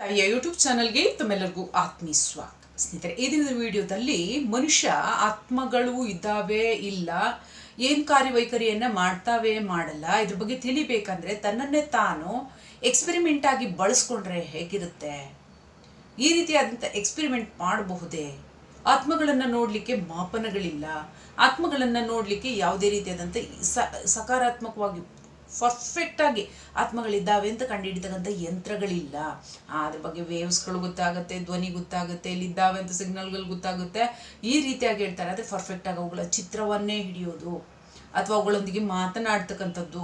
ತಾಯಿಯ ಯೂಟ್ಯೂಬ್ ಚಾನಲ್ಗೆ ತಮ್ಮೆಲ್ಲರಿಗೂ ಆತ್ಮೀಯ ಸ್ವಾಗತ. ಸ್ನೇಹಿತರೆ, ಈ ದಿನದ ವಿಡಿಯೋದಲ್ಲಿ ಮನುಷ್ಯ ಆತ್ಮಗಳು ಇದ್ದಾವೆ ಇಲ್ಲ, ಏನು ಕಾರ್ಯವೈಖರಿಯನ್ನು ಮಾಡ್ತಾವೆ ಮಾಡಲ್ಲ, ಇದ್ರ ಬಗ್ಗೆ ತಿಳಿಬೇಕಂದ್ರೆ ತನ್ನನ್ನೇ ತಾನು ಎಕ್ಸ್ಪೆರಿಮೆಂಟ್ ಆಗಿ ಬಳಸ್ಕೊಂಡ್ರೆ ಹೇಗಿರುತ್ತೆ? ಈ ರೀತಿಯಾದಂಥ ಎಕ್ಸ್ಪೆರಿಮೆಂಟ್ ಮಾಡಬಹುದೇ? ಆತ್ಮಗಳನ್ನು ನೋಡಲಿಕ್ಕೆ ಮಾಪನಗಳಿಲ್ಲ, ಆತ್ಮಗಳನ್ನು ನೋಡಲಿಕ್ಕೆ ಯಾವುದೇ ರೀತಿಯಾದಂಥ ಸಕಾರಾತ್ಮಕವಾಗಿ ಪರ್ಫೆಕ್ಟಾಗಿ ಆತ್ಮಗಳಿದ್ದಾವೆ ಅಂತ ಕಂಡುಹಿಡಿತಕ್ಕಂಥ ಯಂತ್ರಗಳಿಲ್ಲ. ಅದ್ರ ಬಗ್ಗೆ ವೇವ್ಸ್ಗಳು ಗೊತ್ತಾಗುತ್ತೆ, ಧ್ವನಿ ಗೊತ್ತಾಗುತ್ತೆ ಇಲ್ಲಿದ್ದಾವೆ ಅಂತ ಸಿಗ್ನಲ್ಗಳು ಗೊತ್ತಾಗುತ್ತೆ. ಈ ರೀತಿಯಾಗಿ ಹೇಳ್ತಾರೆ. ಆದರೆ ಪರ್ಫೆಕ್ಟಾಗಿ ಅವುಗಳ ಚಿತ್ರವನ್ನೇ ಹಿಡಿಯೋದು ಅಥವಾ ಅವುಗಳೊಂದಿಗೆ ಮಾತನಾಡ್ತಕ್ಕಂಥದ್ದು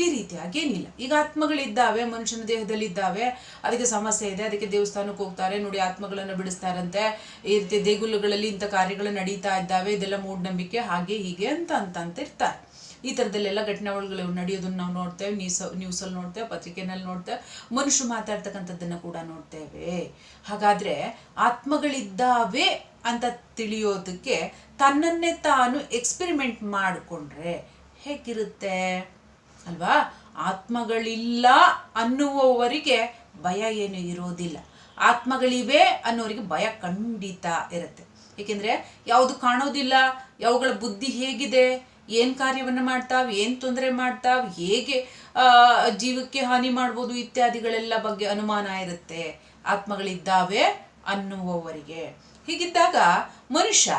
ಈ ರೀತಿಯಾಗಿ ಏನಿಲ್ಲ. ಈಗ ಆತ್ಮಗಳಿದ್ದಾವೆ, ಮನುಷ್ಯನ ದೇಹದಲ್ಲಿದ್ದಾವೆ, ಅದಕ್ಕೆ ಸಮಸ್ಯೆ ಇದೆ, ಅದಕ್ಕೆ ದೇವಸ್ಥಾನಕ್ಕೆ ಹೋಗ್ತಾರೆ, ನೋಡಿ ಆತ್ಮಗಳನ್ನು ಬಿಡಿಸ್ತಾರಂತೆ, ಈ ರೀತಿ ದೇಗುಲಗಳಲ್ಲಿ ಇಂಥ ಕಾರ್ಯಗಳು ನಡೀತಾ ಇದ್ದಾವೆ, ಇದೆಲ್ಲ ಮೂಢನಂಬಿಕೆ, ಹಾಗೆ ಹೀಗೆ ಅಂತ ಅಂತ ಇರ್ತಾರೆ. ಈ ಥರದಲ್ಲೆಲ್ಲ ಘಟನೆಗಳು ನಡೆಯೋದನ್ನ ನಾವು ನೋಡ್ತೇವೆ ನ್ಯೂಸ್ ನ್ಯೂಸಲ್ಲಿ ನೋಡ್ತೇವೆ, ಪತ್ರಿಕೆನಲ್ಲಿ ನೋಡ್ತೇವೆ ಮನುಷ್ಯರು ಮಾತಾಡ್ತಕ್ಕಂಥದ್ದನ್ನು ಕೂಡ ನೋಡ್ತೇವೆ. ಹಾಗಾದರೆ ಆತ್ಮಗಳಿದ್ದಾವೆ ಅಂತ ತಿಳಿಯೋದಕ್ಕೆ ತನ್ನನ್ನೇ ತಾನು ಎಕ್ಸ್ಪೆರಿಮೆಂಟ್ ಮಾಡಿಕೊಂಡ್ರೆ ಹೇಗಿರುತ್ತೆ? ಅಲ್ವಾ? ಆತ್ಮಗಳಿಲ್ಲ ಅನ್ನುವವರಿಗೆ ಭಯ ಏನು ಇರೋದಿಲ್ಲ. ಆತ್ಮಗಳಿವೆ ಅನ್ನೋರಿಗೆ ಭಯ ಖಂಡಿತ ಇರುತ್ತೆ. ಏಕೆಂದರೆ ಯಾವುದು ಕಾಣೋದಿಲ್ಲ, ಯಾವುಗಳ ಬುದ್ಧಿ ಹೇಗಿದೆ ಏನು ಕಾರ್ಯವನ್ನು ಮಾಡ್ತಾವ್, ಏನು ತೊಂದರೆ ಮಾಡ್ತಾವ್, ಹೇಗೆ ಜೀವಕ್ಕೆ ಹಾನಿ ಮಾಡ್ಬೋದು ಇತ್ಯಾದಿಗಳೆಲ್ಲ ಬಗ್ಗೆ ಅನುಮಾನ ಇರುತ್ತೆ. ಆತ್ಮಗಳಿದ್ದಾವೆ ಅನ್ನುವವರಿಗೆ. ಹೀಗಿದ್ದಾಗ ಮನುಷ್ಯ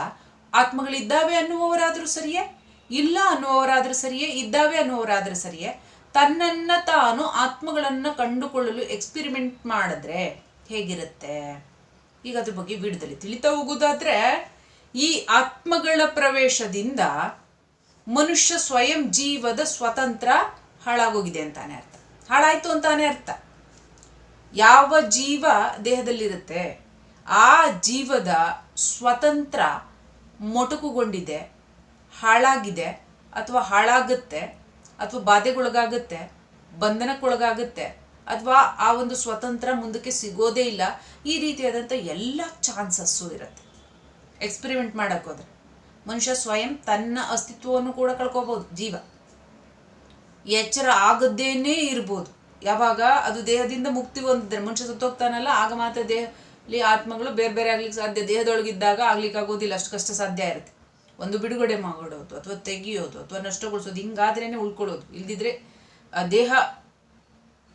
ಆತ್ಮಗಳಿದ್ದಾವೆ ಅನ್ನುವವರಾದರೂ ಸರಿಯೇ? ಇಲ್ಲ ಅನ್ನುವವರಾದರೂ ಸರಿಯೇ? ಇದ್ದಾವೆ ಅನ್ನುವವರಾದರೂ ಸರಿಯೇ? ತನ್ನನ್ನ ತಾನು ಆತ್ಮಗಳನ್ನು ಕಂಡುಕೊಳ್ಳಲು ಎಕ್ಸ್ಪಿರಿಮೆಂಟ್ ಮಾಡಿದ್ರೆ ಹೇಗಿರುತ್ತೆ? ಈಗ ಅದ್ರ ಬಗ್ಗೆ ವಿಡದಲ್ಲಿ ತಿಳಿತಾ ಹೋಗೋದಾದ್ರೆ, ಈ ಆತ್ಮಗಳ ಪ್ರವೇಶದಿಂದ ಮನುಷ್ಯ ಸ್ವಯಂ ಜೀವದ ಸ್ವತಂತ್ರ ಹಾಳಾಗೋಗಿದೆ ಅಂತಾನೆ ಅರ್ಥ. ಹಾಳಾಯ್ತು ಅಂತಾನೆ ಅರ್ಥ. ಯಾವ ಜೀವ ದೇಹದಲ್ಲಿರುತ್ತೆ, ಆ ಜೀವದ ಸ್ವತಂತ್ರ ಮೊಟಕುಗೊಂಡಿದೆ, ಹಾಳಾಗಿದೆ ಅಥವಾ ಹಾಳಾಗುತ್ತೆ ಅಥವಾ ಬಾಧೆಗೊಳಗಾಗುತ್ತೆ, ಬಂಧನಕ್ಕೊಳಗಾಗುತ್ತೆ ಅಥವಾ ಆ ಒಂದು ಸ್ವತಂತ್ರ ಮುಂದಕ್ಕೆ ಸಿಗೋದೇ ಇಲ್ಲ, ಈ ರೀತಿಯಾದಂಥ ಎಲ್ಲ ಚಾನ್ಸಸ್ಸು ಇರುತ್ತೆ. ಎಕ್ಸ್ಪೆರಿಮೆಂಟ್ ಮಾಡಕ್ಕೆ ಹೋದ್ರೆ. ಮನುಷ್ಯ ಸ್ವಯಂ ತನ್ನ ಅಸ್ತಿತ್ವವನ್ನು ಕೂಡ ಕಳ್ಕೋಬಹುದು ಜೀವ. ಎಚ್ಚರ ಆಗದ್ದೇನೇ ಇರ್ಬೋದು. ಯಾವಾಗ ಅದು ದೇಹದಿಂದ ಮುಕ್ತಿ ಹೊಂದಿದ್ರೆ, ಮನುಷ್ಯ ಸತ್ತೋಗ್ತಾನಲ್ಲ ಆಗ ಮಾತ್ರ ದೇಹದಲ್ಲಿ ಆತ್ಮಗಳು ಬೇರೆ ಬೇರೆ ಆಗ್ಲಿಕ್ಕೆ ಸಾಧ್ಯ. ದೇಹದೊಳಗಿದ್ದಾಗ ಆಗ್ಲಿಕ್ಕೆ ಆಗೋದಿಲ್ಲ, ಅಷ್ಟು ಕಷ್ಟ ಸಾಧ್ಯ ಇರುತ್ತೆ. ಒಂದು ಬಿಡುಗಡೆ ಮಾಡೋದು, ಅಥವಾ ತೆಗಿಯೋದು, ಅಥವಾ ನಷ್ಟಗೊಳಿಸೋದು, ಹಿಂಗಾದ್ರೇನೆ ಉಳ್ಕೊಳ್ಳೋದು. ಇಲ್ದಿದ್ರೆ, ಆ ದೇಹ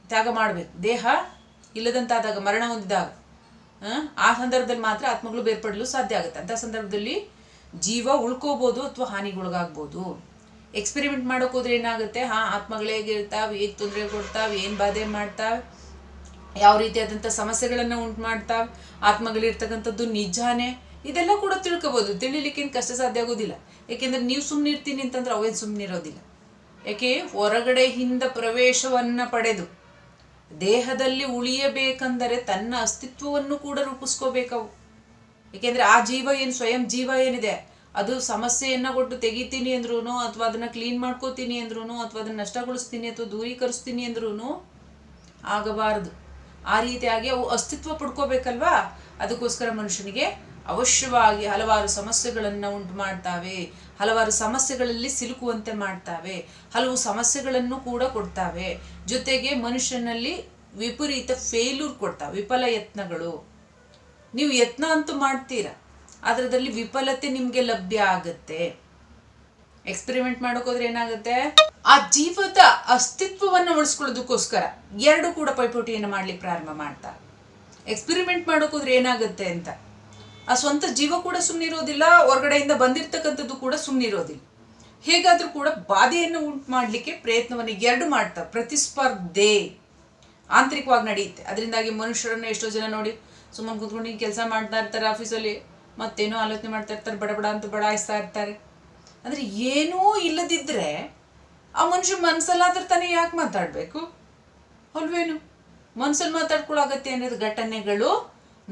ತ್ಯಾಗ ಮಾಡಬೇಕು. ದೇಹ ಇಲ್ಲದಂತಾದಾಗ, ಮರಣ ಹೊಂದಿದಾಗ, ಆ ಸಂದರ್ಭದಲ್ಲಿ ಮಾತ್ರ ಆತ್ಮಗಳು ಬೇರ್ಪಡಲು ಸಾಧ್ಯ ಆಗುತ್ತೆ. ಅಂತ ಸಂದರ್ಭದಲ್ಲಿ ಜೀವ ಉಳ್ಕೋಬೋದು ಅಥವಾ ಹಾನಿಗೊಳಗಾಗ್ಬೋದು. ಎಕ್ಸ್ಪೆರಿಮೆಂಟ್ ಮಾಡೋಕೆ ಹೋದ್ರೆ ಏನಾಗುತ್ತೆ? ಹಾಂ, ಆತ್ಮಗಳು ಹೇಗಿರ್ತಾವೆ ಹೇಗೆ ತೊಂದರೆ ಕೊಡ್ತಾವೆ, ಏನು ಬಾಧೆ ಮಾಡ್ತಾವೆ, ಯಾವ ರೀತಿಯಾದಂಥ ಸಮಸ್ಯೆಗಳನ್ನು ಉಂಟು ಮಾಡ್ತಾವೆ ಆತ್ಮಗಳಿರ್ತಕ್ಕಂಥದ್ದು ನಿಜಾನೇ? ಇದೆಲ್ಲ ಕೂಡ ತಿಳ್ಕೊಬೋದು. ತಿಳಿಲಿಕ್ಕೇನು ಕಷ್ಟ ಸಾಧ್ಯ ಆಗೋದಿಲ್ಲ. ಏಕೆಂದರೆ ನೀವು ಸುಮ್ಮನೆ ಇರ್ತೀನಿ ಅಂತಂದ್ರೆ ಅವೇನು ಸುಮ್ಮನೆ ಇರೋದಿಲ್ಲ. ಯಾಕೆ? ಹೊರಗಡೆಯಿಂದ ಪ್ರವೇಶವನ್ನು ಪಡೆದು, ದೇಹದಲ್ಲಿ ಉಳಿಯಬೇಕಂದರೆ ತನ್ನ ಅಸ್ತಿತ್ವವನ್ನು ಕೂಡ ರೂಪಿಸ್ಕೋಬೇಕವು. ಏಕೆಂದರೆ ಆ ಜೀವ ಏನು ಸ್ವಯಂ ಜೀವ ಏನಿದೆ? ಅದು ಸಮಸ್ಯೆಯನ್ನು ಕೊಟ್ಟು ತೆಗಿತೀನಿ ಅಂದ್ರೂ ಅಥವಾ ಅದನ್ನ ಕ್ಲೀನ್ ಮಾಡ್ಕೋತೀನಿ ಅಂದ್ರೂ ಅಥವಾ ಅದನ್ನ ನಷ್ಟಗೊಳಿಸ್ತೀನಿ ಅಥವಾ ದೂರೀಕರಿಸ್ತೀನಿ ಅಂದ್ರೂ ಆಗಬಾರದು. ಆ ರೀತಿಯಾಗಿ ಅವು ಅಸ್ತಿತ್ವ ಪಡ್ಕೋಬೇಕಲ್ವಾ? ಅದಕ್ಕೋಸ್ಕರ ಮನುಷ್ಯನಿಗೆ ಅವಶ್ಯವಾಗಿ ಹಲವಾರು ಸಮಸ್ಯೆಗಳನ್ನು ಉಂಟು ಮಾಡ್ತಾವೆ. ಹಲವಾರು ಸಮಸ್ಯೆಗಳಲ್ಲಿ ಸಿಲುಕುವಂತೆ ಮಾಡ್ತಾವೆ. ಹಲವು ಸಮಸ್ಯೆಗಳನ್ನು ಕೂಡ ಕೊಡ್ತಾವೆ. ಜೊತೆಗೆ ಮನುಷ್ಯನಲ್ಲಿ ವಿಪರೀತ ಫೇಲ್ಯೂರ್ ಕೊಡ್ತಾವೆ. ವಿಫಲ ಯತ್ನಗಳು. ನೀವು ಯತ್ನ ಅಂತೂ ಮಾಡ್ತೀರಾ. ಅದರದಲ್ಲಿ ವಿಫಲತೆ ನಿಮಗೆ ಲಭ್ಯ ಆಗುತ್ತೆ. ಎಕ್ಸ್ಪೆರಿಮೆಂಟ್ ಮಾಡೋಕೋದ್ರೆ ಏನಾಗುತ್ತೆ? ಆ ಜೀವದ ಅಸ್ತಿತ್ವವನ್ನು ಉಳಿಸ್ಕೊಳ್ಳೋದಕ್ಕೋಸ್ಕರ ಎರಡು ಕೂಡ ಪೈಪೋಟಿಯನ್ನು ಮಾಡ್ಲಿಕ್ಕೆ ಪ್ರಾರಂಭ ಮಾಡ್ತಾರೆ. ಎಕ್ಸ್ಪೆರಿಮೆಂಟ್ ಮಾಡೋಕೋದ್ರೆ ಏನಾಗುತ್ತೆ ಅಂತ? ಆ ಸ್ವಂತ ಜೀವ ಕೂಡ ಸುಮ್ಮನಿರೋದಿಲ್ಲ ಹೊರಗಡೆಯಿಂದ ಬಂದಿರತಕ್ಕಂಥದ್ದು ಕೂಡ ಸುಮ್ಮನಿರೋದಿಲ್ಲ ಹೇಗಾದ್ರೂ ಕೂಡ ಬಾಧೆಯನ್ನು ಉಂಟು ಮಾಡಲಿಕ್ಕೆ ಪ್ರಯತ್ನವನ್ನು ಎರಡು ಮಾಡ್ತಾ ಪ್ರತಿಸ್ಪರ್ಧೆ ಆಂತರಿಕವಾಗಿ ನಡೆಯುತ್ತೆ. ಅದರಿಂದಾಗಿ ಮನುಷ್ಯರನ್ನು ಎಷ್ಟೋ ಜನ ನೋಡಿ ಸುಮ್ಮನೆ ಕೂತ್ಕೊಂಡು ಕೆಲಸ ಮಾಡ್ತಾ ಇರ್ತಾರೆ ಆಫೀಸಲ್ಲಿ ಮತ್ತೇನೋ ಆಲೋಚನೆ ಮಾಡ್ತಾ ಇರ್ತಾರೆ, ಬಡ ಅಂತ ಬಡಾಯಿಸ್ತಾ ಇರ್ತಾರೆ. ಅಂದರೆ ಏನೂ ಇಲ್ಲದಿದ್ದರೆ ಆ ಮನುಷ್ಯ ಮನಸ್ಸಲ್ಲಾದ್ರೆ ತಾನೇ ಯಾಕೆ ಮಾತಾಡಬೇಕು? ಅಲ್ವೇನು? ಮನ್ಸಲ್ಲಿ ಮಾತಾಡ್ಕೊಳ್ಳೋ ಅಗತ್ಯ ಅನ್ನೋದು ಘಟನೆಗಳು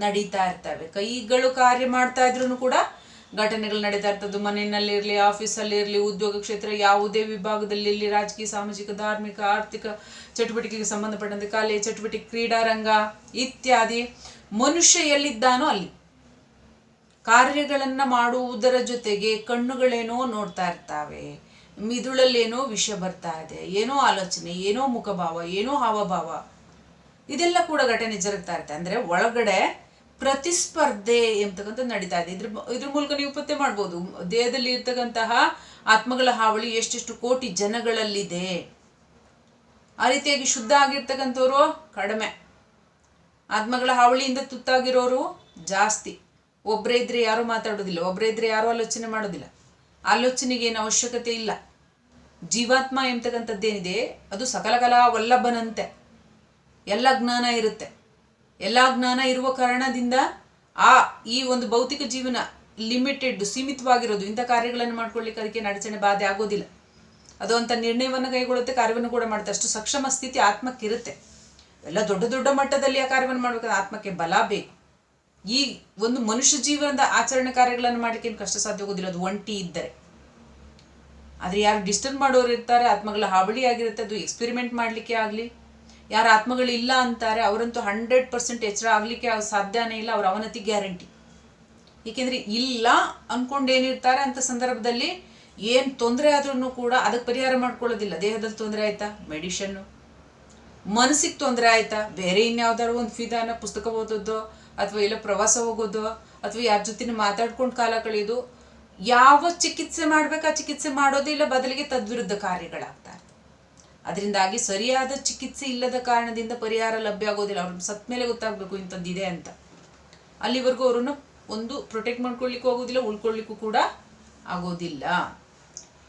ನಡೀತಾ ಇರ್ತವೆ. ಕೈಗಳು ಕಾರ್ಯ ಮಾಡ್ತಾ ಇದ್ರು ಕೂಡ ಘಟನೆಗಳು ನಡೀತಾ ಇರ್ತದ್ದು ಮನೆಯಲ್ಲಿರಲಿ ಆಫೀಸಲ್ಲಿರಲಿ ಉದ್ಯೋಗ ಕ್ಷೇತ್ರ ಯಾವುದೇ ವಿಭಾಗದಲ್ಲಿ ರಾಜಕೀಯ, ಸಾಮಾಜಿಕ, ಧಾರ್ಮಿಕ, ಆರ್ಥಿಕ ಚಟುವಟಿಕೆಗೆ ಸಂಬಂಧಪಟ್ಟಂತೆ, ಕಲೆ, ಚಟುವಟಿಕೆ, ಕ್ರೀಡಾರಂಗ ಇತ್ಯಾದಿ. ಮನುಷ್ಯ ಎಲ್ಲಿದ್ದಾನೋ ಅಲ್ಲಿ? ಕಾರ್ಯಗಳನ್ನು ಮಾಡುವುದರ ಜೊತೆಗೆ ಕಣ್ಣುಗಳೇನೋ ನೋಡ್ತಾ ಇರ್ತಾವೆ, ಮಿದುಳಲ್ಲೇನೋ ವಿಷಯ ಬರ್ತಾ ಇದೆ, ಏನೋ ಆಲೋಚನೆ, ಏನೋ ಮುಖಭಾವ, ಏನೋ ಹಾವಭಾವ. ಇದೆಲ್ಲ ಕೂಡ ಘಟನೆ ಜರುಗ್ತಾ ಇರುತ್ತೆ. ಅಂದರೆ ಒಳಗಡೆ ಪ್ರತಿಸ್ಪರ್ಧೆ ಎಂಬತಕ್ಕಂಥ ನಡೀತಾ ಇದೆ. ಇದ್ರ ಇದ್ರ ಮೂಲಕ ನೀವು ಪತ್ತೆ ಮಾಡ್ಬೋದು. ದೇಹದಲ್ಲಿ ಇರ್ತಕ್ಕಂತಹ ಆತ್ಮಗಳ ಹಾವಳಿ ಎಷ್ಟೆಷ್ಟು ಕೋಟಿ ಜನಗಳಲ್ಲಿದೆ. ಆ ರೀತಿಯಾಗಿ ಶುದ್ಧ ಆಗಿರ್ತಕ್ಕಂಥವ್ರು ಕಡಿಮೆ. ಆತ್ಮಗಳ ಹಾವಳಿಯಿಂದ ತುತ್ತಾಗಿರೋರು ಜಾಸ್ತಿ. ಒಬ್ಬರೇ ಇದ್ರೆ ಯಾರೂ ಮಾತಾಡೋದಿಲ್ಲ ಒಬ್ಬರೇ ಇದ್ರೆ ಯಾರೂ ಆಲೋಚನೆ ಮಾಡೋದಿಲ್ಲ. ಆಲೋಚನೆಗೆ ಏನು ಅವಶ್ಯಕತೆ ಇಲ್ಲ. ಜೀವಾತ್ಮ ಎಂಬತಕ್ಕಂಥದ್ದೇನಿದೆ, ಅದು ಸಕಲ ಕಲಾ ವಲ್ಲಭನಂತೆ. ಎಲ್ಲ ಜ್ಞಾನ ಇರುತ್ತೆ. ಎಲ್ಲ ಜ್ಞಾನ ಇರುವ ಕಾರಣದಿಂದ ಆ ಈ ಒಂದು ಭೌತಿಕ ಜೀವನ ಲಿಮಿಟೆಡ್, ಸೀಮಿತವಾಗಿರೋದು. ಇಂಥ ಕಾರ್ಯಗಳನ್ನು ಮಾಡ್ಕೊಳ್ಳಿಕ್ಕೆ ಅದಕ್ಕೆ ನಡಚಣೆ ಬಾಧೆ ಆಗೋದಿಲ್ಲ. ಅದು ಅಂತ ನಿರ್ಣಯವನ್ನು ಕೈಗೊಳ್ಳುತ್ತೆ, ಕಾರ್ಯವನ್ನು ಕೂಡ ಮಾಡುತ್ತೆ. ಅಷ್ಟು ಸಕ್ಷಮ ಸ್ಥಿತಿ ಆತ್ಮಕ್ಕಿರುತ್ತೆ. ಎಲ್ಲ ದೊಡ್ಡ ದೊಡ್ಡ ಮಟ್ಟದಲ್ಲಿ ಆ ಕಾರ್ಯವನ್ನು ಮಾಡ್ಬೇಕಾದ್ರೆ ಆತ್ಮಕ್ಕೆ ಬಲ ಬೇಕು. ಈ ಒಂದು ಮನುಷ್ಯ ಜೀವನದ ಆಚರಣೆ ಕಾರ್ಯಗಳನ್ನು ಮಾಡಲಿಕ್ಕೆ ಏನು ಕಷ್ಟ ಸಾಧ್ಯ ಹೋಗೋದಿಲ್ಲ ಅದು ಒಂಟಿ ಇದ್ದರೆ. ಆದರೆ ಯಾರು ಡಿಸ್ಟರ್ಬ್ ಮಾಡೋರು ಇರ್ತಾರೆ, ಆತ್ಮಗಳ ಹಾವಳಿ ಆಗಿರುತ್ತೆ, ಅದು ಎಕ್ಸ್ಪೆರಿಮೆಂಟ್ ಮಾಡಲಿಕ್ಕೆ ಆಗಲಿ. ಯಾರು ಆತ್ಮಗಳು ಇಲ್ಲ ಅಂತಾರೆ, ಅವರಂತೂ ಹಂಡ್ರೆಡ್ ಪರ್ಸೆಂಟ್ ಎಚ್ಚರ ಆಗಲಿಕ್ಕೆ ಸಾಧ್ಯನೇ ಇಲ್ಲ, ಅವ್ರ ಅವನತಿ ಗ್ಯಾರಂಟಿ. ಏಕೆಂದರೆ ಇಲ್ಲ ಅಂದ್ಕೊಂಡು ಏನಿರ್ತಾರೆ ಅಂತ ಸಂದರ್ಭದಲ್ಲಿ ಏನು ತೊಂದರೆ ಆದ್ರೂ ಕೂಡ ಅದಕ್ಕೆ ಪರಿಹಾರ ಮಾಡ್ಕೊಳ್ಳೋದಿಲ್ಲ. ದೇಹದಲ್ಲಿ ತೊಂದರೆ ಆಯ್ತಾ? ಮೆಡಿಷನ್ನು ಮನಸ್ಸಿಗೆ ತೊಂದರೆ ಆಯ್ತಾ? ಬೇರೆ ಇನ್ಯಾವ್ದಾದ್ರು ಒಂದು ವಿಧಾನ, ಪುಸ್ತಕ ಓದೋದು ಅಥವಾ ಇಲ್ಲ ಪ್ರವಾಸ ಹೋಗೋದು ಅಥವಾ ಯಾರ ಜೊತೆ ಮಾತಾಡ್ಕೊಂಡು ಕಾಲ ಕಳೆಯೋದು, ಯಾವ ಚಿಕಿತ್ಸೆ ಮಾಡ್ಬೇಕು ಆ ಚಿಕಿತ್ಸೆ ಮಾಡೋದೇ ಇಲ್ಲ, ಬದಲಿಗೆ ತದ್ವಿರುದ್ಧ ಕಾರ್ಯಗಳಾಗ್ತಾರೆ. ಅದರಿಂದಾಗಿ ಸರಿಯಾದ ಚಿಕಿತ್ಸೆ ಇಲ್ಲದ ಕಾರಣದಿಂದ ಪರಿಹಾರ ಲಭ್ಯ ಆಗೋದಿಲ್ಲ. ಅವ್ರ ಸತ್ ಮೇಲೆ ಗೊತ್ತಾಗಬೇಕು ಇಂಥದ್ದಿದೆ ಅಂತ. ಅಲ್ಲಿವರೆಗೂ ಅವ್ರನ್ನ ಒಂದು ಪ್ರೊಟೆಕ್ಟ್ ಮಾಡ್ಕೊಳ್ಲಿಕ್ಕೂ ಆಗೋದಿಲ್ಲ ಉಳ್ಕೊಳ್ಳಿಕ್ಕೂ ಕೂಡ ಆಗೋದಿಲ್ಲ.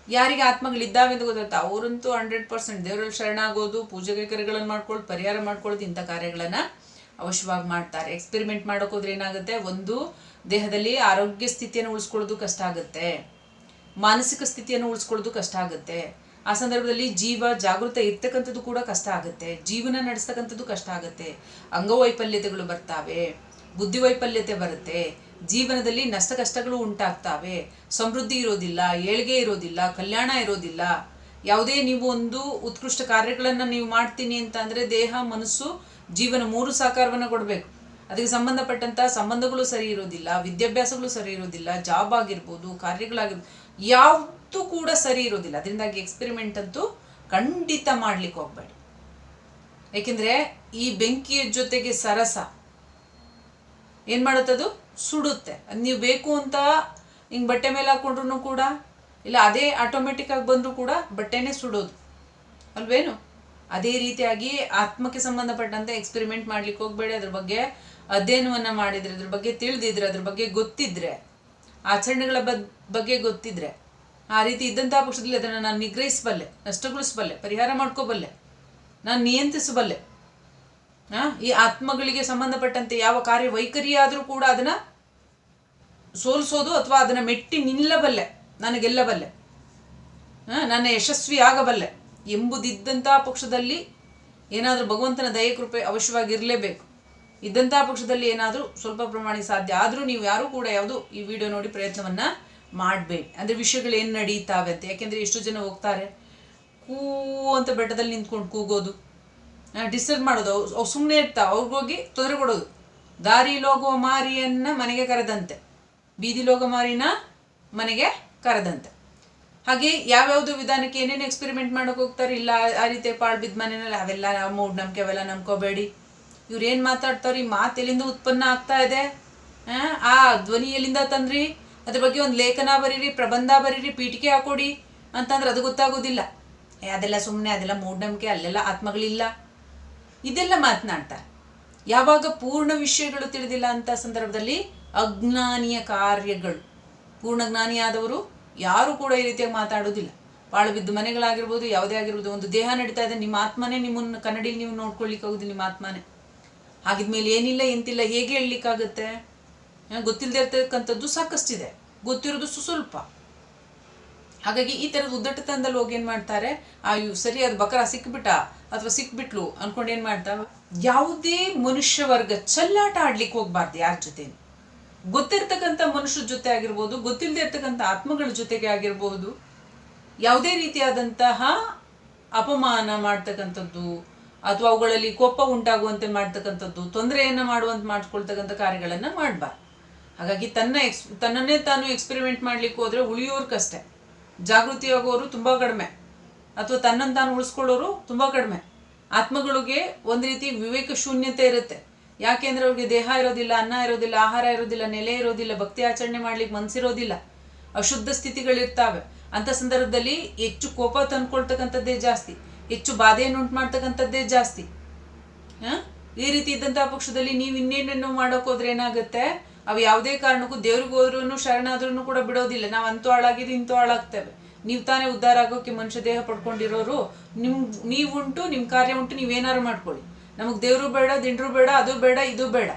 ಯಾರಿಗೆ ಆತ್ಮಗಳಿದ್ದಾವೆ ಅಂತ ಗೊತ್ತಾಗುತ್ತೆ ಅವರಂತೂ ಹಂಡ್ರೆಡ್ ಪರ್ಸೆಂಟ್ ದೇವರಲ್ಲಿ ಶರಣಾಗೋದು, ಪೂಜೆ ಕರೆಗಳನ್ನು ಮಾಡ್ಕೊಳ್ಳೋದು, ಪರಿಹಾರ ಮಾಡ್ಕೊಳ್ಳೋದು, ಇಂಥ ಕಾರ್ಯಗಳನ್ನು ಅವಶ್ಯವಾಗಿ ಮಾಡ್ತಾರೆ. ಎಕ್ಸ್ಪೆರಿಮೆಂಟ್ ಮಾಡೋಕೋದ್ರೆ ಏನಾಗುತ್ತೆ? ಒಂದು ದೇಹದಲ್ಲಿ ಆರೋಗ್ಯ ಸ್ಥಿತಿಯನ್ನು ಉಳಿಸ್ಕೊಳ್ಳೋದು ಕಷ್ಟ ಆಗುತ್ತೆ. ಮಾನಸಿಕ ಸ್ಥಿತಿಯನ್ನು ಉಳಿಸ್ಕೊಳ್ಳೋದು ಕಷ್ಟ ಆಗುತ್ತೆ. ಆ ಸಂದರ್ಭದಲ್ಲಿ ಜೀವ ಜಾಗೃತ ಇರ್ತಕ್ಕಂಥದ್ದು ಕೂಡ ಕಷ್ಟ ಆಗುತ್ತೆ. ಜೀವನ ನಡೆಸ್ತಕ್ಕಂಥದ್ದು ಕಷ್ಟ ಆಗುತ್ತೆ. ಅಂಗವೈಫಲ್ಯತೆಗಳು ಬರ್ತಾವೆ. ಬುದ್ಧಿವೈಫಲ್ಯತೆ ಬರುತ್ತೆ. ಜೀವನದಲ್ಲಿ ನಷ್ಟ ಕಷ್ಟಗಳು ಉಂಟಾಗ್ತಾವೆ. ಸಮೃದ್ಧಿ ಇರೋದಿಲ್ಲ, ಏಳ್ಗೆ ಇರೋದಿಲ್ಲ, ಕಲ್ಯಾಣ ಇರೋದಿಲ್ಲ. ಯಾವುದೇ ನೀವು ಒಂದು ಉತ್ಕೃಷ್ಟ ಕಾರ್ಯಗಳನ್ನು ನೀವು ಮಾಡ್ತೀನಿ ಅಂತ ದೇಹ, ಮನಸ್ಸು, ಜೀವನ ಮೂರು ಸಾಕಾರವನ್ನು ಕೊಡಬೇಕು. ಅದಕ್ಕೆ ಸಂಬಂಧಪಟ್ಟಂಥ ಸಂಬಂಧಗಳು ಸರಿ ಇರೋದಿಲ್ಲ, ವಿದ್ಯಾಭ್ಯಾಸಗಳು ಸರಿ ಇರೋದಿಲ್ಲ, ಜಾಬ್ ಆಗಿರ್ಬೋದು, ಕಾರ್ಯಗಳಾಗಿರ್ಬೋದು, ಯಾವುದು ಕೂಡ ಸರಿ ಇರೋದಿಲ್ಲ. ಅದರಿಂದಾಗಿ ಎಕ್ಸ್ಪೆರಿಮೆಂಟ್ ಅಂತೂ ಖಂಡಿತ ಮಾಡ್ಲಿಕ್ಕೆ ಹೋಗ್ಬೇಡಿ. ಏಕೆಂದರೆ ಈ ಬೆಂಕಿಯ ಜೊತೆಗೆ ಸರಸ ಏನು ಮಾಡುತ್ತದು? ಸುಡುತ್ತೆ. ಅದು ನೀವು ಬೇಕು ಅಂತ ಹಿಂಗೆ ಬಟ್ಟೆ ಮೇಲೆ ಹಾಕೊಂಡ್ರು ಕೂಡ, ಇಲ್ಲ ಅದೇ ಆಟೋಮೆಟಿಕ್ಕಾಗಿ ಬಂದರೂ ಕೂಡ ಬಟ್ಟೆನೇ ಸುಡೋದು. ಅಲ್ವೇನು? ಅದೇ ರೀತಿಯಾಗಿ ಆತ್ಮಕ್ಕೆ ಸಂಬಂಧಪಟ್ಟಂತೆ ಎಕ್ಸ್ಪೆರಿಮೆಂಟ್ ಮಾಡ್ಲಿಕ್ಕೆ ಹೋಗಬೇಡಿ. ಅದ್ರ ಬಗ್ಗೆ ಅಧ್ಯಯನವನ್ನು ಮಾಡಿದರೆ, ಅದ್ರ ಬಗ್ಗೆ ತಿಳಿದಿದ್ರೆ, ಅದ್ರ ಬಗ್ಗೆ ಗೊತ್ತಿದ್ರೆ, ಆಚರಣೆಗಳ ಬಗ್ಗೆ ಗೊತ್ತಿದ್ರೆ, ಆ ರೀತಿ ಇದ್ದಂಥ ಪಕ್ಷದಲ್ಲಿ ಅದನ್ನು ನಾನು ನಿಗ್ರಹಿಸಬಲ್ಲೆ, ನಷ್ಟಗೊಳಿಸಬಲ್ಲೆ, ಪರಿಹಾರ ಮಾಡ್ಕೋಬಲ್ಲೆ, ನಾನು ನಿಯಂತ್ರಿಸಬಲ್ಲೆ ಈ ಆತ್ಮಗಳಿಗೆ ಸಂಬಂಧಪಟ್ಟಂತೆ ಯಾವ ಕಾರ್ಯ ವೈಖರಿ ಆದರೂ ಕೂಡ ಅದನ್ನ ಸೋಲಿಸೋದು ಅಥವಾ ಅದನ್ನ ಮೆಟ್ಟಿ ನಿಲ್ಲಬಲ್ಲೆ, ನನಗೆಲ್ಲಬಲ್ಲೆ ನನ್ನ ಯಶಸ್ವಿ ಆಗಬಲ್ಲೆ ಎಂಬುದಿದ್ದಂತಹ ಪಕ್ಷದಲ್ಲಿ ಏನಾದರೂ ಭಗವಂತನ ದಯಕೃಪೆ ಅವಶ್ಯವಾಗಿರಲೇಬೇಕು. ಇದ್ದಂತಹ ಪಕ್ಷದಲ್ಲಿ ಏನಾದರೂ ಸ್ವಲ್ಪ ಪ್ರಮಾಣಕ್ಕೆ ಸಾಧ್ಯ ಆದರೂ ನೀವು ಯಾರೂ ಕೂಡ ಯಾವುದು ಈ ವಿಡಿಯೋ ನೋಡಿ ಪ್ರಯತ್ನವನ್ನು ಮಾಡಬೇಡಿ. ಅಂದರೆ ವಿಷಯಗಳು ಏನು ನಡೀತಾವೆ ಅಂತ. ಯಾಕೆಂದರೆ ಎಷ್ಟು ಜನ ಹೋಗ್ತಾರೆ ಕೂ ಅಂತ ಬೆಟ್ಟದಲ್ಲಿ ನಿಂತ್ಕೊಂಡು ಕೂಗೋದು. ಡಿಸ್ಟರ್ಬ್ ಮಾಡೋದು. ಅವು ಸುಮ್ಮನೆ ಇರ್ತಾವೆ ಅವ್ರಿಗೋಗಿ ತೊಂದರೆ ಕೊಡೋದು. ದಾರಿ ಲೋಗೋ ಮಾರಿಯನ್ನ ಮನೆಗೆ ಕರೆದಂತೆ. ಬೀದಿ ಲೋಗೋ ಮಾರಿನ ಮನೆಗೆ ಕರೆದಂತೆ. ಹಾಗೆ ಯಾವ್ಯಾವ್ದು ವಿಧಾನಕ್ಕೆ ಏನೇನು ಎಕ್ಸ್ಪೆರಿಮೆಂಟ್ ಮಾಡೋಕೆ ಹೋಗ್ತಾರೆ? ಇಲ್ಲ ಆ- ರೀತಿ ಪಾಳು ಬಿದ್ದ ಮನೆಯಲ್ಲಿ ಅವೆಲ್ಲ ಮೂಢನಂಬಿಕೆ ಅವೆಲ್ಲ ನಂಬ್ಕೋಬೇಡಿ. ಇವ್ರು ಏನು ಮಾತಾಡ್ತಾರೆ ಈ ಮಾತು ಎಲ್ಲಿಂದ ಉತ್ಪನ್ನ ಆಗ್ತಾ ಇದೆ? ಆ, ಧ್ವನಿ ಎಲ್ಲಿಂದ ತಂದ್ರಿ? ಅದ್ರ ಬಗ್ಗೆ ಒಂದು ಲೇಖನ ಬರೀರಿ ಪ್ರಬಂಧ ಬರೀರಿ ಪೀಠಿಕೆ ಹಾಕೊಡಿ. ಅಂತಂದ್ರೆ ಅದು ಗೊತ್ತಾಗೋದಿಲ್ಲ. ಅದೆಲ್ಲ ಸುಮ್ಮನೆ ಅದೆಲ್ಲ ಮೂಢನಂಬಿಕೆ ಅಲ್ಲೆಲ್ಲ ಆತ್ಮಗಳಿಲ್ಲ. ಇದೆಲ್ಲ ಮಾತನಾಡ್ತಾರೆ. ಯಾವಾಗ ಪೂರ್ಣ ವಿಷಯಗಳು ತಿಳಿದಿಲ್ಲ ಅಂತ ಸಂದರ್ಭದಲ್ಲಿ ಅಜ್ಞಾನಿಯ ಕಾರ್ಯಗಳು. ಪೂರ್ಣ ಜ್ಞಾನಿಯಾದವರು ಯಾರು ಕೂಡ ಈ ರೀತಿಯಾಗಿ ಮಾತಾಡೋದಿಲ್ಲ ಬಾಳು ಬಿದ್ದು ಮನೆಗಳಾಗಿರ್ಬೋದು, ಯಾವುದೇ ಆಗಿರ್ಬೋದು, ಒಂದು ದೇಹ ನಡೀತಾ ಇದೆ, ನಿಮ್ಮ ಆತ್ಮನೇ ನಿಮ್ಮನ್ನು ಕನ್ನಡಿಯಲ್ಲಿ ನೀವು ನೋಡ್ಕೊಳ್ಲಿಕ್ಕೆ ಹೋಗುದು ನಿಮ್ಮ ಆತ್ಮನೇ. ಹಾಗಿದ್ಮೇಲೆ ಏನಿಲ್ಲ, ಎಂತಿಲ್ಲ, ಹೇಗೆ ಹೇಳಲಿಕ್ಕಾಗತ್ತೆ? ಗೊತ್ತಿಲ್ಲದೆ ಇರ್ತಕ್ಕಂಥದ್ದು ಸಾಕಷ್ಟಿದೆ. ಗೊತ್ತಿರೋದು ಸುಸ್ವಲ್ಪ ಹಾಗಾಗಿ ಈ ಥರದ ಉದ್ದಟತನದಲ್ಲಿ ಹೋಗಿ ಏನು ಮಾಡ್ತಾರೆ? ಆ ಸರಿಯಾದ ಸರಿ, ಅದು ಬಕರ ಸಿಕ್ಬಿಟ್ಟ ಅಥವಾ ಸಿಕ್ಬಿಟ್ಲು ಅನ್ಕೊಂಡು ಏನು ಮಾಡ್ತಾವೆ ಯಾವುದೇ ಮನುಷ್ಯ ವರ್ಗ ಚಲ್ಲಾಟ ಆಡ್ಲಿಕ್ಕೆ ಹೋಗ್ಬಾರ್ದು ಯಾರ ಜೊತೆ ಗೊತ್ತಿರ್ತಕ್ಕಂಥ ಮನುಷ್ಯರ ಜೊತೆ ಆಗಿರ್ಬೋದು ಗೊತ್ತಿಲ್ಲದೆ ಇರ್ತಕ್ಕಂಥ ಆತ್ಮಗಳ ಜೊತೆಗೆ ಆಗಿರ್ಬೋದು, ಯಾವುದೇ ರೀತಿಯಾದಂತಹ ಅಪಮಾನ ಮಾಡ್ತಕ್ಕಂಥದ್ದು ಅಥವಾ ಅವುಗಳಲ್ಲಿ ಕೋಪ ಉಂಟಾಗುವಂತೆ ಮಾಡ್ತಕ್ಕಂಥದ್ದು, ತೊಂದರೆಯನ್ನು ಮಾಡುವಂತ ಮಾಡ್ಕೊಳ್ತಕ್ಕಂಥ ಕಾರ್ಯಗಳನ್ನು ಮಾಡಬಾರ್ದು. ಹಾಗಾಗಿ ತನ್ನ ಎಕ್ಸ್, ತನ್ನನ್ನೇ ತಾನು ಎಕ್ಸ್ಪೆರಿಮೆಂಟ್ ಮಾಡ್ಲಿಕ್ಕೆ ಹೋದರೆ ಉಳಿಯೋರ್ಗಷ್ಟೇ. ಜಾಗೃತಿಯಾಗೋರು ತುಂಬ ಕಡಿಮೆ. ಅಥವಾ ತನ್ನನ್ನು ತಾನು ಉಳಿಸ್ಕೊಳ್ಳೋರು ತುಂಬ ಕಡಿಮೆ. ಆತ್ಮಗಳಿಗೆ ಒಂದು ರೀತಿ ವಿವೇಕ ಶೂನ್ಯತೆ ಇರುತ್ತೆ. ಯಾಕೆಂದ್ರೆ ಅವ್ರಿಗೆ ದೇಹ ಇರೋದಿಲ್ಲ, ಅನ್ನ ಇರೋದಿಲ್ಲ, ಆಹಾರ ಇರೋದಿಲ್ಲ, ನೆಲೆ ಇರೋದಿಲ್ಲ, ಭಕ್ತಿ ಆಚರಣೆ ಮಾಡ್ಲಿಕ್ಕೆ ಮನಸ್ಸಿರೋದಿಲ್ಲ ಅಶುದ್ಧ ಸ್ಥಿತಿಗಳಿರ್ತಾವೆ. ಅಂತ ಸಂದರ್ಭದಲ್ಲಿ ಹೆಚ್ಚು ಕೋಪ ತಂದ್ಕೊಳ್ತಕ್ಕಂಥದ್ದೇ ಜಾಸ್ತಿ. ಹೆಚ್ಚು ಬಾಧೆಯನ್ನು ಉಂಟು ಮಾಡ್ತಕ್ಕಂಥದ್ದೇ ಜಾಸ್ತಿ? ಈ ರೀತಿ ಇದ್ದಂತಹ ಪಕ್ಷದಲ್ಲಿ ನೀವು ಇನ್ನೇನೇನೋ ಮಾಡೋಕೆ ಹೋದ್ರೆ ಏನಾಗುತ್ತೆ? ಅವು ಯಾವುದೇ ಕಾರಣಕ್ಕೂ ದೇವ್ರಿಗೆ ಹೋದ್ರೂ ಶರಣಾದ್ರೂ ಕೂಡ ಬಿಡೋದಿಲ್ಲ. ನಾವು ಅಂತೂ ಹಾಳಾಗಿದ್ದು ಇಂತೂ ಹಾಳಾಗ್ತೇವೆ. ನೀವು ತಾನೇ ಉದ್ಧಾರ ಆಗೋಕೆ ಮನುಷ್ಯ ದೇಹ ಪಡ್ಕೊಂಡಿರೋರು, ನಿಮ್, ನೀವುಂಟು ನಿಮ್ಮ ಕಾರ್ಯ ಉಂಟು, ನೀವೇನಾದ್ರು ಮಾಡ್ಕೊಳ್ಳಿ. ನಮಗೆ ದೇವರು ಬೇಡ, ದಿಂಡ್ರು ಬೇಡ, ಅದು ಬೇಡ, ಇದು ಬೇಡ.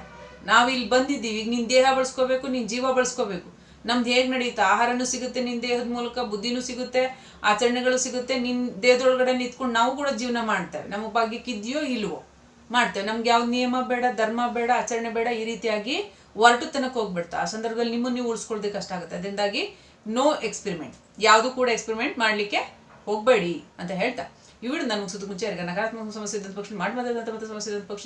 ನಾವು ಇಲ್ಲಿ ಬಂದಿದ್ದೀವಿ, ಈಗ ನಿನ್ನ ದೇಹ ಬಳಸ್ಕೋಬೇಕು ನಿನ್ನ ಜೀವ ಬಳಸ್ಕೋಬೇಕು. ನಮ್ದು ಹೇಗೆ ನಡೆಯುತ್ತೆ ಆಹಾರನೂ ಸಿಗುತ್ತೆ ನಿನ್ನ ದೇಹದ ಮೂಲಕ, ಬುದ್ಧಿನೂ ಸಿಗುತ್ತೆ, ಆಚರಣೆಗಳು ಸಿಗುತ್ತೆ ನಿನ್ನ ದೇಹದೊಳಗಡೆ ನಿಂತ್ಕೊಂಡು ನಾವು ಕೂಡ ಜೀವನ ಮಾಡ್ತೇವೆ. ನಮಗೆ ಭಾಗ್ಯಕ್ಕಿದೆಯೋ ಇಲ್ವೋ? ಮಾಡ್ತೇವೆ. ನಮ್ಗೆ ಯಾವ ನಿಯಮ ಬೇಡ, ಧರ್ಮ ಬೇಡ, ಆಚರಣೆ ಬೇಡ, ಈ ರೀತಿಯಾಗಿ ಹೊರಟು ತನಕ ಹೋಗ್ಬಿಡ್ತಾ. ಆ ಸಂದರ್ಭದಲ್ಲಿ ನಿಮ್ಮನ್ನು ನೀವು ಉಳಿಸ್ಕೊಳ್ದೆ ಕಷ್ಟ ಆಗುತ್ತೆ. ಅದರಿಂದಾಗಿ ನೋ ಎಕ್ಸ್ಪೆರಿಮೆಂಟ್ ಯಾವುದು ಕೂಡ ಎಕ್ಸ್ಪೆರಿಮೆಂಟ್ ಮಾಡಲಿಕ್ಕೆ ಹೋಗಬೇಡಿ ಅಂತ ಹೇಳ್ತಾ. ಇವಿಡು ನನಗೆ ಮುಗಿಸೋದು ಮುಂಚೆ ಯಾರಿಗೆ ನಕಾರಾತ್ಮಕ ಸಮಸ್ಯೆ ಇದ್ದ ಪಕ್ಷ ಮಾಡಿ ಮಾತಾದಂಥ ಮತ್ತೆ ಸಮಸ್ಯೆ ಇದ್ದ ಪಕ್ಷ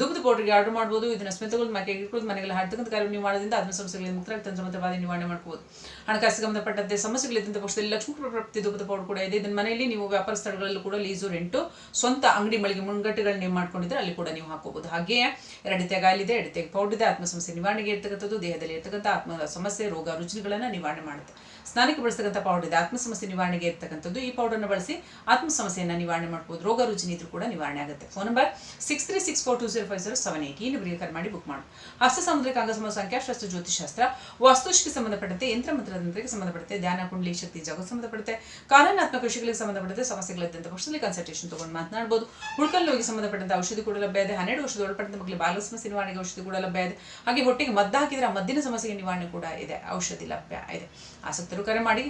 ದುಗ್ಧ ಪೌಡರ್ಗೆ ಆರ್ಡರ್ ಮಾಡ್ಬೋದು, ಇದನ್ನ ಸ್ಮೆತಗಳು ಮಕ್ಕೆ ಇಟ್ಕೊಂಡು ಮನೆಗಳ ಹಾಡ್ತಕ್ಕಂಥ ಕಾರ್ಯ ನೀವು ಮಾಡೋದ್ರಿಂದ ಆತ್ಮ ಸಮಸ್ಯೆಗಳಿಂದ ಮುಕ್ತ ತಂತ್ರ ಮತ್ತು ಬಾಧೆ ನಿವಾರಣೆ ಮಾಡ್ಬೋದು. ಹಣಕಾಸು ಸಂಬಂಧಪಟ್ಟಂತೆ ಸಮಸ್ಯೆಗಳಿದ್ದಂಥ ಪಕ್ಷದಲ್ಲಿ ಲಕ್ಷ್ಮೀ ಪ್ರಾಪ್ತಿ ದುಗ್ಧ ಪೌಡರ್ ಕೂಡ ಇದೆ. ಇದನ್ನ ಮನೆಯಲ್ಲಿ ನೀವು ವ್ಯಾಪಾರ ಸ್ಥಳಗಳಲ್ಲೂ ಕೂಡ ಲೀಸು ರೆಂಟು ಸ್ವಂತ ಅಂಗಡಿ ಮಳಿಗೆ ಮುಂಗಟ್ಟುಗಳನ್ನ ನೀವು ಮಾಡ್ಕೊಂಡಿದ್ರೆ ಅಲ್ಲಿ ಕೂಡ ನೀವು ಹಾಕೋಬಹುದು ಹಾಗೆಯೇ ಎರಡು ಗಾಯಲಿದೆ ಎರಡತೆ ಪೌಡರ್ ಇದೆ. ಆತ್ಮ ಸಮಸ್ಯೆ ನಿವಾರಣೆಗೆ ಇರ್ತಕ್ಕಂಥದ್ದು, ದೇಹದಲ್ಲಿ ಇರ್ತಕ್ಕಂಥ ಆತ್ಮ ಸಮಸ್ಯೆ, ರೋಗ ರುಚಿಗಳನ್ನು ನಿವಾರಣೆ ಮಾಡುತ್ತೆ. ಸ್ನಾನಕ್ಕೆ ಬಳಸ್ತಕ್ಕಂಥ ಪೌಡರ್ ಇದೆ. ಆತ್ಮ ಸಮಸ್ಯೆ ನಿವಾರಣೆಗೆ ಇರ್ತಕ್ಕಂಥದ್ದು. ಈ ಪೌಡರ್ನ ಬಳಸಿ ಆತ್ಮ ಸಮಸ್ಯೆಯನ್ನು ನಿವಾರಣೆ ಮಾಡ್ಬೋದು. ರೋಗ ರುಚಿನ ಇದ್ರೂ ಕೂಡ ನಿವಾರಣೆ ಆಗುತ್ತೆ. Phone number six three six four two zero five zero seven eight ಈ ನಂಬರಿಗೆ ಕರೆ ಮಾಡಿ ಬುಕ್ ಮಾಡು. ಹಸ್ತ ಸಮುದ್ರಿಕ ಅಂಗಸಮ ಸಂಖ್ಯಾಶಾಸ್ತ್ರ ಜ್ಯೋತಿಷಾಸ್ತ್ರ ವಾಸ್ತುಶಿಗೆ ಸಂಬಂಧಪಟ್ಟಂತೆ, ಯಂತ್ರ ಮಂತ್ರತಂತ್ರಕ್ಕೆ ಸಂಬಂಧಪಡುತ್ತೆ ಧ್ಯಾನ, ಕುಂಡಲಿ, ಶಕ್ತಿ ಜಗತ್ ಸಂಬಂಧಪಡುತ್ತೆ ಕಾನೂನಾತ್ಮಕ ವಿಷಯಗಳಿಗೆ ಸಂಬಂಧಪಟ್ಟಂತೆ ಸಮಸ್ಯೆಗಳಿದ್ದಂಥ ಪಕ್ಷದಲ್ಲಿ ಕನ್ಸಲ್ಟೇಷನ್ ತಗೊಂಡು ಮಾತನಾಡಬಹುದು ಹುಡುಕಲ್ ಸಂಬಂಧಪಟ್ಟ ಸಂಬಂಧಪಟ್ಟಂತೆ ಔಷಧಿ ಕೂಡ ಲಭ್ಯ ಇದೆ ಹನ್ನೆರಡು ವರ್ಷದ ಒಳಪಟ್ಟಂತ ಮಕ್ಕಳಿಗೆ ಬಾಲ ಸಮಸ್ಯೆ ನಿವಾರಣೆಗೆ ಔಷಧಿ ಕೂಡ ಲಭ್ಯ ಇದೆ ಹಾಗೆ ಹೊಟ್ಟೆಗೆ ಮದ್ದು ಹಾಕಿದ್ರೆ ಮದ್ದಿನ ಸಮಸ್ಯೆಗೆ ನಿವಾರಣೆ ಕೂಡ ಇದೆ. ಔಷಧಿ ಲಭ್ಯ ಇದೆ. ಆಸಕ್ತರು ಕರೆ ಮಾಡಿ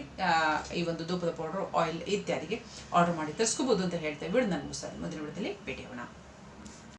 ಈ ಒಂದು ಧೂಪದ ಪೌಡರ್ ಆಯಿಲ್ ಇತ್ಯಾದಿಗೆ ಆರ್ಡರ್ ಮಾಡಿ ತರಿಸ್ಕೋಬಹುದು ಅಂತ ಹೇಳ್ತೇವೆ ಬಿಡು. ನನ್ನ ಮುಂದಿನ ವಿಡಿಯೋದಲ್ಲಿ ಭೇಟಿ ಆಗೋಣ